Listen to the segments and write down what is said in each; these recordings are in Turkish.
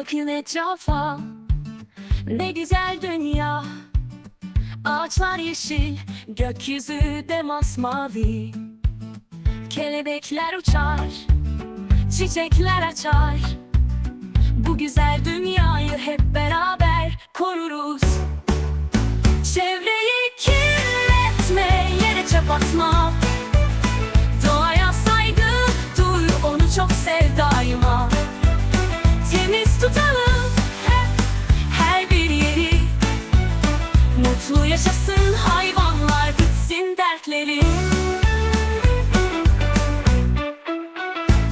Bakın etrafa. Ne güzel dünya. Ağaçlar yeşil Gökyüzü de masmavi. Kelebekler uçar Çiçekler açar. Bu güzel dünyayı hep beraber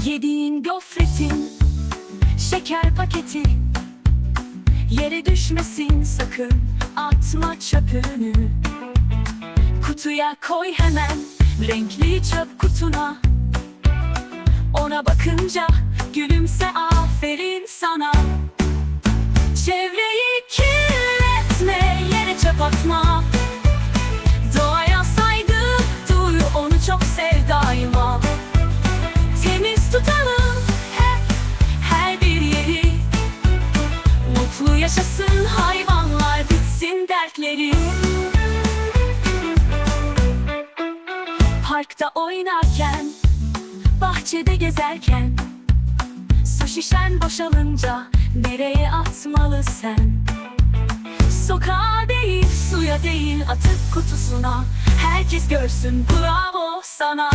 Yediğin gofretin şeker paketi. Yere düşmesin sakın atma çöpünü. Kutuya koy hemen renkli çöp kutuna. Ona bakınca gülümse aferin Parkta oynarken Bahçede gezerken Su şişen boşalınca Nereye atmalı sen? Sokağa değil suya değil atık kutusuna Herkes görsün bravo sana.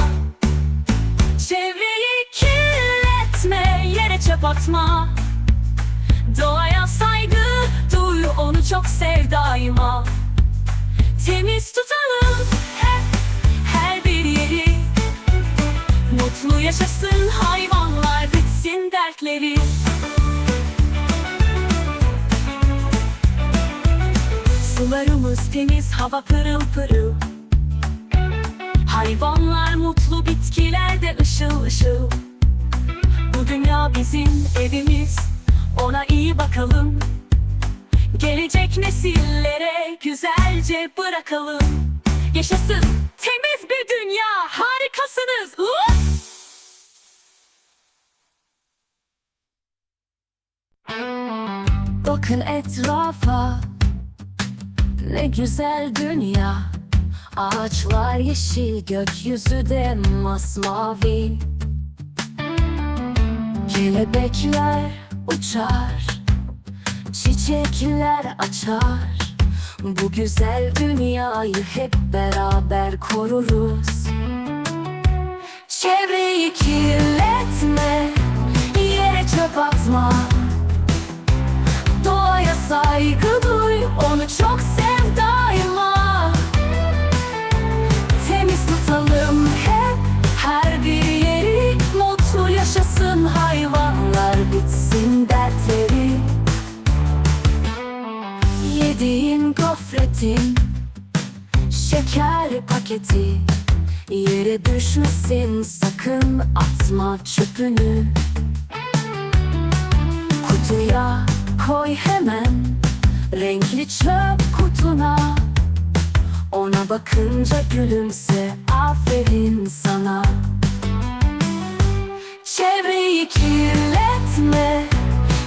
Çevreyi kirletme yere çöp atma. Doğaya saygı duy onu çok sev daima Temiz tutalım hep her bir yeri. Mutlu yaşasın hayvanlar bitsin dertleri. Sularımız temiz hava pırıl pırıl. Hayvanlar mutlu bitkiler de ışıl ışıl. Bu dünya bizim evimiz ona iyi bakalım Gelecek nesillere güzelce bırakalım. Yaşasın temiz bir dünya harikasınız. Uf! Bakın etrafa Ne güzel dünya. Ağaçlar yeşil gökyüzü de masmavi. Kelebekler uçar Çiçekler açar. Bu güzel dünyayı hep beraber koruruz. Çevreyi kirletme paketi Yere düşmesin sakın atma çöpünü. Kutuya koy hemen renkli çöp kutuna. Ona bakınca gülümse aferin sana. Çevreyi kirletme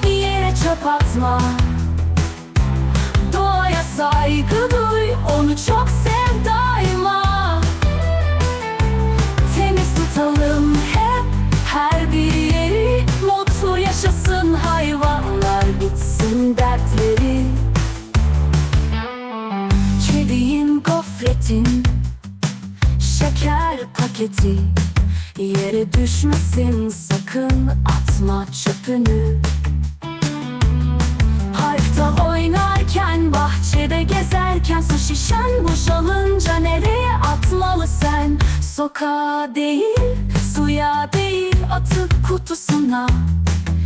yere çöp atma. Doğaya saygı duy onu çok sev şeker paketi. Yere düşmesin sakın atma çöpünü. Parkta oynarken, bahçede gezerken Su şişen boşalınca nereye atmalı sen? Sokağa değil, suya değil atık kutusuna.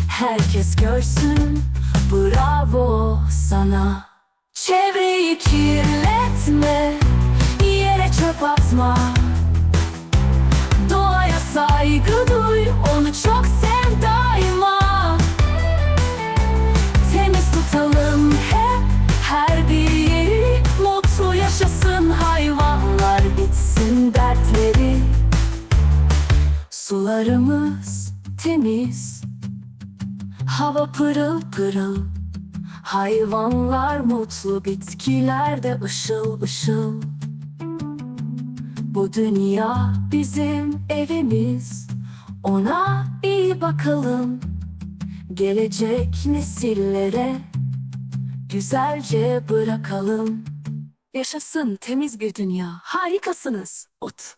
Herkes görsün, bravo sana. Çevreyi kirletme, yere çöp atma Doğaya saygı duy, onu çok sev daima. Temiz tutalım hep her bir yeri Mutlu yaşasın hayvanlar bitsin dertleri. Sularımız temiz Hava pırıl pırıl. Hayvanlar mutlu bitkiler de ışıl ışıl Bu dünya bizim evimiz. Ona iyi bakalım. Gelecek nesillere Güzelce bırakalım. Yaşasın temiz bir dünya. Harikasınız. Ot